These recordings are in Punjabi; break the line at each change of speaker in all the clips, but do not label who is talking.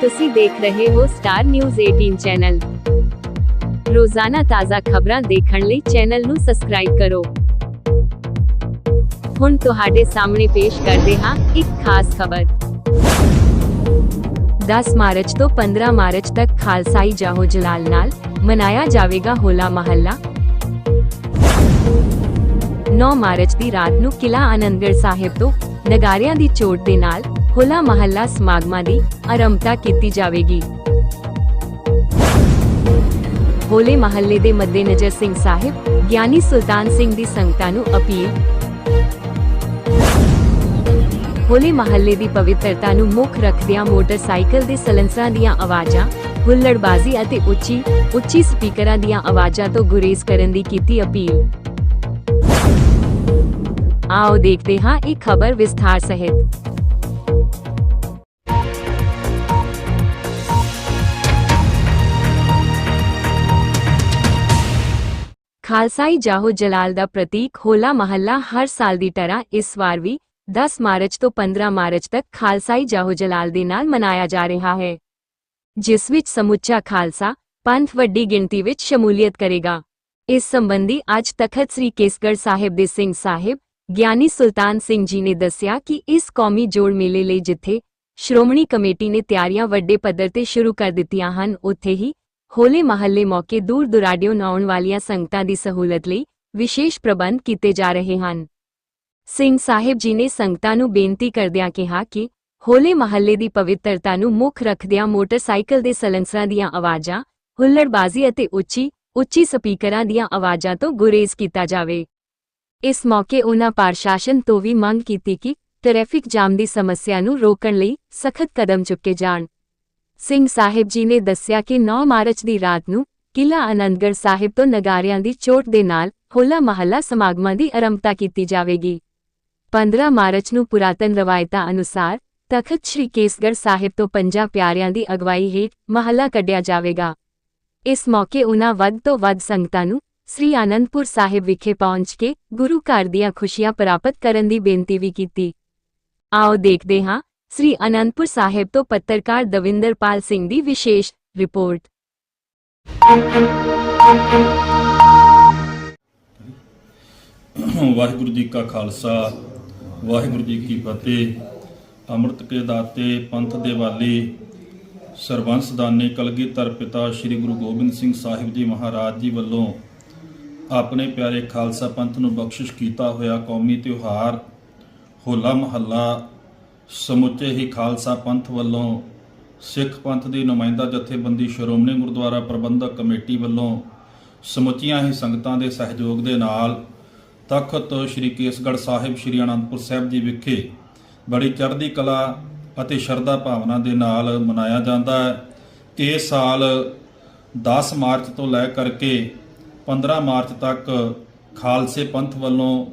ਤੁਸੀਂ ਦੇਖ ਰਹੇ ਹੋ ਸਟਾਰ ਨਿਊਜ਼ 18 ਚੈਨਲ ਰੋਜ਼ਾਨਾ ਤਾਜ਼ਾ ਖਬਰਾਂ ਦੇਖਣ ਲਈ ਚੈਨਲ ਨੂੰ ਸਬਸਕ੍ਰਾਈਬ ਕਰੋ। ਹੁਣ ਤੁਹਾਡੇ ਸਾਹਮਣੇ ਪੇਸ਼ ਕਰਦੇ ਹਾਂ ਇੱਕ ਖਾਸ ਖਬਰ। 10 ਮਾਰਚ ਤੋਂ 15 ਮਾਰਚ ਤੱਕ ਖਾਲਸਾਈ ਜਾਹੋ ਜਲਾਲ ਨਾਲ ਮਨਾਇਆ ਜਾਵੇਗਾ ਹੋਲਾ ਮਹੱਲਾ। 9 ਮਾਰਚ ਦੀ ਰਾਤ ਨੂੰ ਕਿਲਾ ਆਨੰਦਗੜ੍ਹ ਸਾਹਿਬ ਤੋਂ ਨਗਾਰਿਆਂ ਦੀ ਚੋਟ ਦੇ ਨਾਲ ਹੋਲਾ ਮਹੱਲਾ ਸਮਾਗਮਾਂ ਦੀ ਆਰੰਭਤਾ ਕੀਤੀ ਜਾਵੇਗੀ। ਹੋਲੇ ਮਹੱਲੇ ਦੇ ਮੱਦੇਨਜ਼ਰ ਸਿੰਘ ਸਾਹਿਬ, ਗਿਆਨੀ ਸੁਲਤਾਨ ਸਿੰਘ ਦੀ ਸੰਗਤਾਂ ਨੂੰ ਅਪੀਲ। ਹੋਲੇ ਮਹੱਲੇ ਦੀ ਪਵਿੱਤਰਤਾ ਨੂੰ ਮੁੱਖ ਰੱਖਦਿਆਂ ਮੋਟਰਸਾਈਕਲ ਦੇ ਸਲੈਂਸਰਾਂ ਦੀਆਂ ਆਵਾਜ਼ਾਂ, ਹੁੱਲੜਬਾਜ਼ੀ ਅਤੇ ਉੱਚੀ ਉੱਚੀ ਸਪੀਕਰਾਂ ਦੀਆਂ ਆਵਾਜ਼ਾਂ ਤੋਂ ਗੁਰੇਜ਼ ਕਰਨ ਦੀ ਕੀਤੀ ਅਪੀਲ। ਆਓ ਦੇਖਦੇ ਹਾਂ ਇਹ ਖਬਰ ਵਿਸਥਾਰ ਸਹਿਤ। ਖਾਲਸਾਈ ਜਾਹੋ ਜਲਾਲ ਦਾ ਪ੍ਰਤੀਕ ਹੋਲਾ ਮਹੱਲਾ ਹਰ ਸਾਲ ਦੀ ਤਰ੍ਹਾਂ ਇਸ ਵਾਰ ਵੀ 10 ਮਾਰਚ ਤੋਂ 15 ਮਾਰਚ ਤੱਕ ਖਾਲਸਾਈ ਜਾਹੋ ਜਲਾਲ ਦੇ ਨਾਲ ਮਨਾਇਆ ਜਾ ਰਿਹਾ ਹੈ ਜਿਸ ਵਿੱਚ ਸਮੁੱਚਾ ਖਾਲਸਾ ਪੰਥ ਵੱਡੀ ਗਿਣਤੀ ਵਿੱਚ ਸ਼ਮੂਲੀਅਤ ਕਰੇਗਾ ਇਸ ਸੰਬੰਧੀ ਅੱਜ ਤਖਤ ਸ੍ਰੀ ਕੇਸਗੜ੍ਹ ਸਾਹਿਬ ਦੇ ਸਿੰਘ ਸਾਹਿਬ ਗਿਆਨੀ ਸੁਲਤਾਨ ਸਿੰਘ ਜੀ ਨੇ ਦੱਸਿਆ ਕਿ ਇਸ ਕੌਮੀ ਜੋੜ ਮੇਲੇ ਲਈ ਜਿੱਥੇ ਸ਼੍ਰੋਮਣੀ ਕਮੇਟੀ ਨੇ ਤਿਆਰੀਆਂ ਵੱਡੇ ਪੱਧਰ ਤੇ ਸ਼ੁਰੂ ਕਰ ਦਿੱਤੀਆਂ ਹਨ ਉੱਥੇ ਹੀ ਹੋਲੇ ਮਹੱਲੇ ਮੌਕੇ ਦੂਰ ਦੁਰਾਡਿਓ ਆਉਣ ਵਾਲੀਆਂ ਸੰਗਤਾਂ ਦੀ ਸਹੂਲਤ ਲਈ ਵਿਸ਼ੇਸ਼ ਪ੍ਰਬੰਧ ਕੀਤੇ ਜਾ ਰਹੇ ਹਨ। ਸਿੰਘ ਸਾਹਿਬ ਜੀ ਨੇ ਸੰਗਤਾਂ ਨੂੰ ਬੇਨਤੀ ਕਰਦਿਆਂ ਕਿਹਾ ਕਿ ਹੋਲੇ ਮਹੱਲੇ ਦੀ ਪਵਿੱਤਰਤਾ ਨੂੰ ਮੁੱਖ ਰੱਖਦਿਆਂ ਮੋਟਰਸਾਈਕਲ ਦੇ ਸਲੈਂਸਰਾਂ ਦੀਆਂ ਆਵਾਜ਼ਾਂ, ਹੁੱਲੜਬਾਜ਼ੀ ਅਤੇ ਉੱਚੀ ਉੱਚੀ ਸਪੀਕਰਾਂ ਦੀਆਂ ਆਵਾਜ਼ਾਂ ਤੋਂ ਗੁਰੇਜ਼ ਕੀਤਾ ਜਾਵੇ। ਇਸ ਮੌਕੇ ਉਨ੍ਹਾਂ ਪ੍ਰਸ਼ਾਸਨ ਤੋਂ ਵੀ ਮੰਗ ਕੀਤੀ ਕਿ ਟ੍ਰੈਫਿਕ ਜਾਮ ਦੀ ਸਮੱਸਿਆ ਨੂੰ ਰੋਕਣ ਲਈ ਸਖਤ ਕਦਮ ਚੁੱਕੇ ਜਾਣ। ਸਿੰਘ ਸਾਹਿਬ ਜੀ ਨੇ ਦੱਸਿਆ ਕਿ 9 ਮਾਰਚ ਦੀ ਰਾਤ ਨੂੰ ਕਿਲਾ ਆਨੰਦਗੜ੍ਹ ਸਾਹਿਬ ਤੋਂ ਨਗਾਰਿਆਂ ਦੀ ਚੋਟ ਦੇ ਨਾਲ ਹੋਲਾ ਮਹੱਲਾ ਸਮਾਗਮਾਂ ਦੀ ਆਰੰਭਤਾ ਕੀਤੀ ਜਾਵੇਗੀ। 15 ਮਾਰਚ ਨੂੰ ਪੁਰਾਤਨ ਰਵਾਇਤਾਂ ਅਨੁਸਾਰ ਤਖਤ ਸ੍ਰੀ ਕੇਸਗੜ੍ਹ ਸਾਹਿਬ ਤੋਂ ਪੰਜਾਂ ਪਿਆਰਿਆਂ ਦੀ ਅਗਵਾਈ ਹੇਠ ਮਹੱਲਾ ਕੱਢਿਆ ਜਾਵੇਗਾ। ਇਸ ਮੌਕੇ ਉਨ੍ਹਾਂ ਵੱਧ ਤੋਂ ਵੱਧ ਸੰਗਤਾਂ ਨੂੰ ਸ੍ਰੀ ਆਨੰਦਪੁਰ ਸਾਹਿਬ ਵਿਖੇ ਪਹੁੰਚ ਕੇ ਗੁਰੂ ਘਰ ਦੀਆਂ ਖੁਸ਼ੀਆਂ ਪ੍ਰਾਪਤ ਕਰਨ ਦੀ ਬੇਨਤੀ ਵੀ ਕੀਤੀ। ਆਓ ਦੇਖਦੇ ਹਾਂ ਸ੍ਰੀ ਅਨੰਦਪੁਰ ਸਾਹਿਬ ਤੋਂ ਪੱਤਰਕਾਰ ਦਵਿੰਦਰਪਾਲ ਸਿੰਘ ਦੀ ਵਿਸ਼ੇਸ਼ ਰਿਪੋਰਟ।
ਵਾਹਿਗੁਰੂ ਜੀ ਕਾ ਖਾਲਸਾ, ਵਾਹਿਗੁਰੂ ਜੀ ਕੀ ਫਤਿਹ। ਅੰਮ੍ਰਿਤ ਕੇ ਦਾਤੇ ਪੰਥ ਦੇ ਵਾਲੀ ਸਰਬੰਸ ਦਾਨੇ ਕਲਗੀਧਰ ਪਿਤਾ ਸ੍ਰੀ ਗੁਰੂ ਗੋਬਿੰਦ ਸਿੰਘ ਸਾਹਿਬ ਜੀ ਮਹਾਰਾਜ ਜੀ ਵੱਲੋਂ ਆਪਣੇ ਪਿਆਰੇ ਖਾਲਸਾ ਪੰਥ ਨੂੰ ਬਖਸ਼ਿਸ਼ ਕੀਤਾ ਹੋਇਆ ਕੌਮੀ ਤਿਉਹਾਰ, ਹੋਲਾ ਮਹੱਲਾ ਸਮੁੱਚੇ ਹੀ ਖਾਲਸਾ ਪੰਥ ਵੱਲੋਂ ਸਿੱਖ ਪੰਥ ਦੀ ਨੁਮਾਇੰਦਾ ਜਥੇਬੰਦੀ ਸ਼੍ਰੋਮਣੀ ਗੁਰਦੁਆਰਾ ਪ੍ਰਬੰਧਕ ਕਮੇਟੀ ਵੱਲੋਂ ਸਮੁੱਚੀਆਂ ਹੀ ਸੰਗਤਾਂ ਦੇ ਸਹਿਯੋਗ ਦੇ ਨਾਲ ਤਖਤ ਸ੍ਰੀ ਕੇਸਗੜ੍ਹ ਸਾਹਿਬ ਸ੍ਰੀ ਅਨੰਦਪੁਰ ਸਾਹਿਬ ਜੀ ਵਿਖੇ ਬੜੀ ਚੜ੍ਹਦੀ ਕਲਾ ਅਤੇ ਸ਼ਰਧਾ ਭਾਵਨਾ ਦੇ ਨਾਲ ਮਨਾਇਆ ਜਾਂਦਾ ਹੈ। ਕਿ ਇਸ ਸਾਲ 10 ਮਾਰਚ ਤੋਂ ਲੈ ਕਰਕੇ 15 ਮਾਰਚ ਤੱਕ ਖਾਲਸੇ ਪੰਥ ਵੱਲੋਂ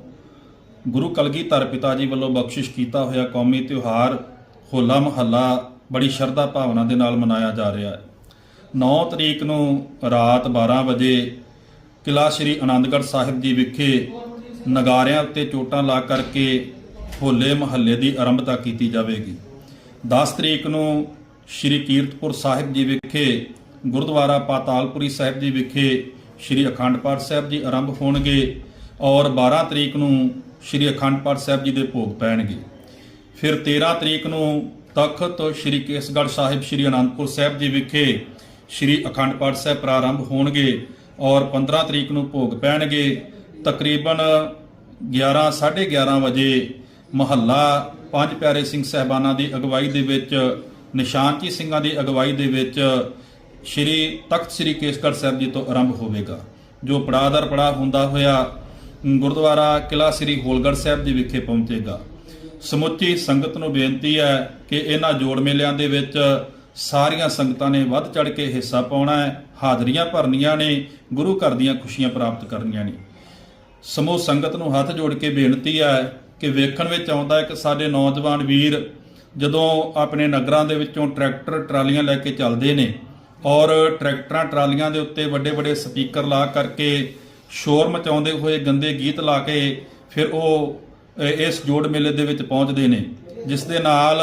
ਗੁਰੂ ਕਲਗੀਧਰ ਪਿਤਾ ਜੀ ਵੱਲੋਂ ਬਖਸ਼ਿਸ਼ ਕੀਤਾ ਹੋਇਆ ਕੌਮੀ ਤਿਉਹਾਰ ਹੋਲਾ ਮਹੱਲਾ ਬੜੀ ਸ਼ਰਧਾ ਭਾਵਨਾ ਦੇ ਨਾਲ ਮਨਾਇਆ ਜਾ ਰਿਹਾ ਹੈ। 9 ਤਰੀਕ ਨੂੰ ਰਾਤ 12 ਵਜੇ ਕਿਲਾ ਸ੍ਰੀ ਆਨੰਦਗੜ੍ਹ ਸਾਹਿਬ ਜੀ ਵਿਖੇ ਨਗਾਰਿਆਂ ਉੱਤੇ ਚੋਟਾਂ ਲਾ ਕਰਕੇ ਹੋਲੇ ਮਹੱਲੇ ਦੀ ਆਰੰਭਤਾ ਕੀਤੀ ਜਾਵੇਗੀ। 10 ਤਰੀਕ ਨੂੰ ਸ੍ਰੀ ਕੀਰਤਪੁਰ ਸਾਹਿਬ ਜੀ ਵਿਖੇ, ਗੁਰਦੁਆਰਾ ਪਾਤਾਲਪੁਰੀ ਸਾਹਿਬ ਜੀ ਵਿਖੇ ਸ੍ਰੀ ਅਖੰਡ ਪਾਠ ਸਾਹਿਬ ਜੀ ਆਰੰਭ ਹੋਣਗੇ। ਔਰ 12 ਤਰੀਕ ਨੂੰ ਸ੍ਰੀ ਅਖੰਡ ਪਾਠ ਸਾਹਿਬ ਜੀ ਦੇ ਭੋਗ ਪੈਣਗੇ। ਫਿਰ 13 ਤਰੀਕ ਨੂੰ ਤਖਤ ਸ੍ਰੀ ਕੇਸਗੜ੍ਹ ਸਾਹਿਬ ਸ੍ਰੀ ਅਨੰਦਪੁਰ ਸਾਹਿਬ ਜੀ ਵਿਖੇ ਸ੍ਰੀ ਅਖੰਡ ਪਾਠ ਸਾਹਿਬ ਪ੍ਰਾਰੰਭ ਹੋਣਗੇ ਔਰ 15 ਤਰੀਕ ਨੂੰ ਭੋਗ ਪੈਣਗੇ। ਤਕਰੀਬਨ 11 11:30 ਵਜੇ ਮਹੱਲਾ ਪੰਜ ਪਿਆਰੇ ਸਿੰਘ ਸਹਿਬਾਨਾਂ ਦੀ ਅਗਵਾਈ ਦੇ ਵਿੱਚ, ਨਿਸ਼ਾਨਚੀ ਸਿੰਘਾਂ ਦੀ ਅਗਵਾਈ ਦੇ ਵਿੱਚ ਸ੍ਰੀ ਤਖਤ ਸ੍ਰੀ ਕੇਸਗੜ੍ਹ ਸਾਹਿਬ ਜੀ ਤੋਂ ਆਰੰਭ ਹੋਵੇਗਾ। ਜੋ ਪੜਾਦਰ ਪੜਾ ਹੁੰਦਾ ਹੋਇਆ ਗੁਰਦੁਆਰਾ ਕਿਲਾ ਸ੍ਰੀ ਹੋਲਗੜ੍ਹ ਸਾਹਿਬ ਜੀ ਵਿਖੇ ਪਹੁੰਚੇਗਾ। ਸਮੁੱਚੀ ਸੰਗਤ ਨੂੰ ਬੇਨਤੀ ਹੈ ਕਿ ਇਹਨਾਂ ਜੋੜ ਮੇਲਿਆਂ ਦੇ ਵਿੱਚ ਸਾਰੀਆਂ ਸੰਗਤਾਂ ਨੇ ਵੱਧ ਚੜ ਕੇ ਹਿੱਸਾ ਪਾਉਣਾ ਹੈ, ਹਾਜ਼ਰੀਆਂ ਭਰਨੀਆਂ ਨੇ, ਗੁਰੂ ਘਰ ਦੀਆਂ ਖੁਸ਼ੀਆਂ ਪ੍ਰਾਪਤ ਕਰਨੀਆਂ ਨੇ। ਸਮੂਹ ਸੰਗਤ ਨੂੰ ਹੱਥ ਜੋੜ ਕੇ ਬੇਨਤੀ ਹੈ ਕਿ ਵੇਖਣ ਵਿੱਚ ਆਉਂਦਾ ਹੈ ਕਿ ਸਾਡੇ ਨੌਜਵਾਨ ਵੀਰ ਜਦੋਂ ਆਪਣੇ ਨਗਰਾਂ ਦੇ ਵਿੱਚੋਂ ਟਰੈਕਟਰ, ਟਰਾਲੀਆਂ ਲੈ ਕੇ ਚੱਲਦੇ ਨੇ ਔਰ ਟਰੈਕਟਰਾਂ, ਟਰਾਲੀਆਂ ਦੇ ਉੱਤੇ ਵੱਡੇ ਵੱਡੇ ਸਪੀਕਰ ਲਾ ਕਰਕੇ ਸ਼ੋਰ ਮਚਾਉਂਦੇ ਹੋਏ ਗੰਦੇ ਗੀਤ ਲਾ ਕੇ ਫਿਰ ਉਹ ਇਸ ਜੋੜ ਮੇਲੇ ਦੇ ਵਿੱਚ ਪਹੁੰਚਦੇ ਨੇ, ਜਿਸ ਦੇ ਨਾਲ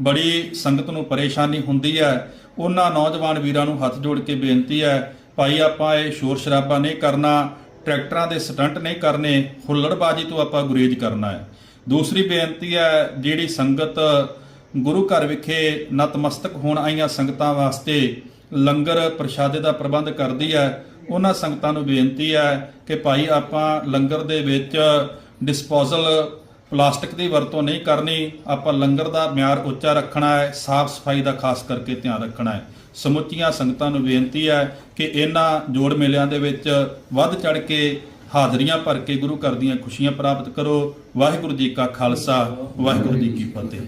ਬੜੀ ਸੰਗਤ ਨੂੰ ਪਰੇਸ਼ਾਨੀ ਹੁੰਦੀ ਹੈ। ਉਹਨਾਂ ਨੌਜਵਾਨ ਵੀਰਾਂ ਨੂੰ ਹੱਥ ਜੋੜ ਕੇ ਬੇਨਤੀ ਹੈ, ਭਾਈ, ਆਪਾਂ ਇਹ ਸ਼ੋਰ ਸ਼ਰਾਬਾ ਨਹੀਂ ਕਰਨਾ, ਟਰੈਕਟਰਾਂ ਦੇ ਸਟੰਟ ਨਹੀਂ ਕਰਨੇ, ਹੁੱਲੜਬਾਜੀ ਤੋਂ ਆਪਾਂ ਗੁਰੇਜ਼ ਕਰਨਾ ਹੈ। ਦੂਸਰੀ ਬੇਨਤੀ ਹੈ, ਜਿਹੜੀ ਸੰਗਤ ਗੁਰੂ ਘਰ ਵਿਖੇ ਨਤਮਸਤਕ ਹੋਣ ਆਈਆਂ ਸੰਗਤਾਂ ਵਾਸਤੇ ਲੰਗਰ ਪ੍ਰਸ਼ਾਦੇ ਦਾ ਪ੍ਰਬੰਧ ਕਰਦੀ ਹੈ ਉਹਨਾਂ ਸੰਗਤਾਂ ਨੂੰ ਬੇਨਤੀ ਹੈ ਕਿ ਭਾਈ ਆਪਾਂ ਲੰਗਰ ਦੇ ਵਿੱਚ ਡਿਸਪੋਜ਼ਲ ਪਲਾਸਟਿਕ ਦੀ ਵਰਤੋਂ ਨਹੀਂ ਕਰਨੀ, ਆਪਾਂ ਲੰਗਰ ਦਾ ਮਿਆਰ ਉੱਚਾ ਰੱਖਣਾ ਹੈ, ਸਾਫ਼ ਸਫ਼ਾਈ ਦਾ ਖਾਸ ਕਰਕੇ ਧਿਆਨ ਰੱਖਣਾ ਹੈ। ਸਮੁੱਚੀਆਂ ਸੰਗਤਾਂ ਨੂੰ ਬੇਨਤੀ ਹੈ ਕਿ ਇਹਨਾਂ ਜੋੜ ਮੇਲਿਆਂ ਦੇ ਵਿੱਚ ਵੱਧ ਚੜ ਕੇ ਹਾਜ਼ਰੀਆਂ ਭਰ ਕੇ ਗੁਰੂ ਘਰ ਦੀਆਂ ਖੁਸ਼ੀਆਂ ਪ੍ਰਾਪਤ ਕਰੋ। ਵਾਹਿਗੁਰੂ ਜੀ ਕਾ ਖਾਲਸਾ, ਵਾਹਿਗੁਰੂ ਜੀ ਕੀ ਫਤਿਹ।